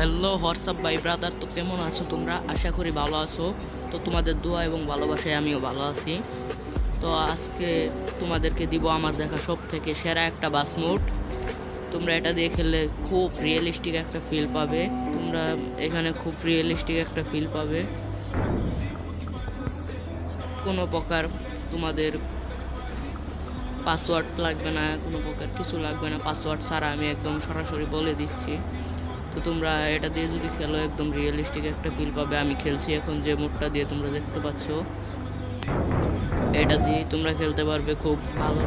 Hello WhatsApp by brother তো কেমন আছো তোমরা? আশা করি ভালো আছো। তো তোমাদের দোয়া এবং ভালোবাসায় আমিও ভালো আছি। তো আজকে তোমাদেরকে দিব আমার দেখা সব থেকে সেরা একটা বাস মোড। তোমরা এটা দিয়ে খেললে খুব রিয়েলিস্টিক একটা ফিল পাবে। তোমরা এখানে খুব রিয়েলিস্টিক একটা ফিল পাবে। কোনো প্রকার তোমাদের পাসওয়ার্ড লাগবে না, কোনো প্রকার কিছু লাগবে না। পাসওয়ার্ড ছাড়া আমি একদম সরাসরি বলে দিচ্ছি। তো তোমরা এটা দিয়ে যদি খেলো, একদম রিয়েলিস্টিক একটা ফিল পাবে। আমি খেলছি এখন যে মোডটা দিয়ে তোমরা দেখতে পাচ্ছ। এটা দিয়ে তোমরা খেলতে পারবে খুব ভালো।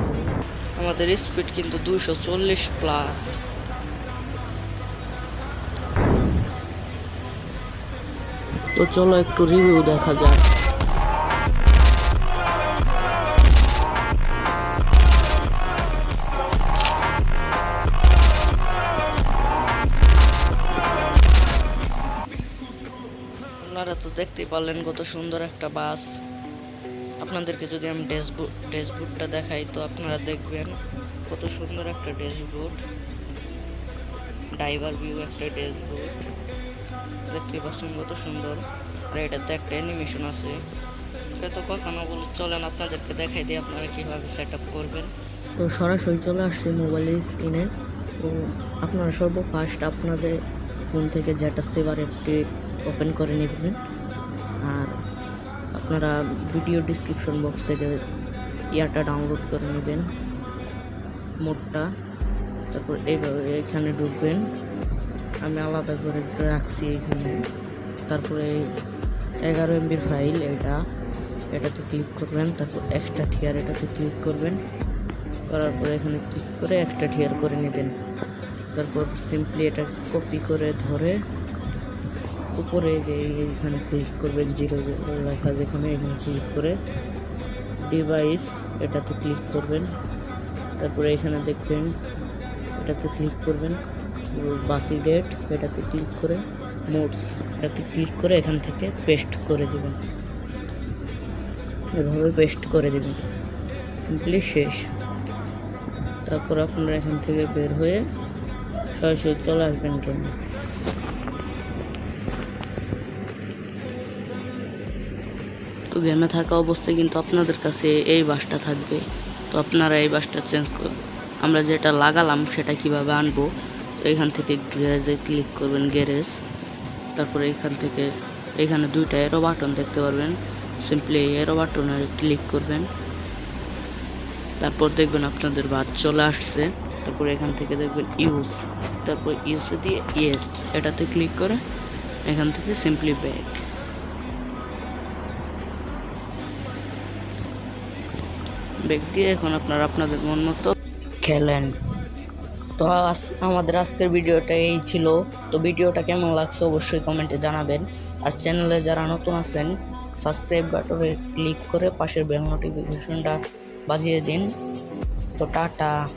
আমাদের স্পিড কিন্তু দুইশো চল্লিশ প্লাস তো চলো একটু রিভিউ দেখা যাক। আপনারা তো দেখতেই পারলেন কত সুন্দর একটা বাস। আপনাদেরকে যদি আমি ড্যাশবোর্ড, ড্যাশবোর্ডটা দেখাই তো আপনারা দেখবেন কত সুন্দর একটা ড্যাশবোর্ড। ড্রাইভার ভিউ একটা ড্যাশবোর্ড। দেখতেই পাচ্ছেন কত সুন্দর। আর এটাতে একটা অ্যানিমেশন আছে। তো কথা না বলে চলেন আপনাদেরকে দেখাই দিই আপনারা কীভাবে সেট আপ করবেন। তো সরাসরি চলে আসছে মোবাইলের স্ক্রিনে। তো আপনারা সর্বফার্স্ট আপনাদের ফোন থেকে যেটা সেভার অ্যাপটি ওপেন করে নেবেন। আর আপনারা ভিডিও ডিসক্রিপশন বক্স থেকে ইয়ারটা ডাউনলোড করে নেবেন, মোডটা। তারপর এইভাবে এখানে ঢুকবেন। আমি আলাদা করে রাখছি এখানে। তারপরে এগারো এমবির ফাইল এটা, এটাতে ক্লিক করবেন। তারপর এক্সট্রা টিয়ার এটাতে ক্লিক করবেন। করার পরে এখানে ক্লিক করে এক্সট্রা টিয়ার করে নেবেন। তারপর সিম্পলি এটা কপি করে ধরে উপরে যে এখানে ক্লিক করবেন জিরো লেখা যেখানে, এখানে ক্লিক করে ডিভাইস এটাতে ক্লিক করবেন। তারপরে এখানে দেখবেন, এটাতে ক্লিক করবেন, বাসি ডেট এটাতে ক্লিক করে নোটস এটাতে ক্লিক করে এখান থেকে পেস্ট করে দেবেন। এভাবে পেস্ট করে দেবেন। সিম্পলি শেষ। তারপর আপনারা এখান থেকে বের হয়ে সরাসরি চলে আসবেন কেন তো গেমে থাকা অবস্থায় কিন্তু আপনাদের কাছে এই বাসটা থাকবে। তো আপনারা এই বাসটা চেঞ্জ কর, আমরা যেটা লাগালাম সেটা কীভাবে আনব? তো এখান থেকে গ্যারেজে ক্লিক করবেন গ্যারেজ তারপরে এখান থেকে এখানে দুইটা এরো বাটন দেখতে পারবেন। সিম্পলি এরো বাটনে ক্লিক করবেন। তারপর দেখবেন আপনাদের বাদ চলে আসছে। তারপর এখান থেকে দেখবেন ইউজ তারপর ইউজে দিয়ে ইয়েস এটাতে ক্লিক করে এখান থেকে সিম্পলি ব্যাক ব্যাক দিয়ে এখন আপনারা আপনাদের মন মতো। খেলেন। তো আজ- আমাদের আজকের ভিডিওটা এই ছিল। তো ভিডিওটা কেমন লাগছে অবশ্যই কমেন্টে জানাবেন। আর চ্যানেলে যারা নতুন আছেন সাবস্ক্রাইব বাটনে ক্লিক করে পাশের বেল নোটিফিকেশনটা বাজিয়ে দিন। তো টাটা।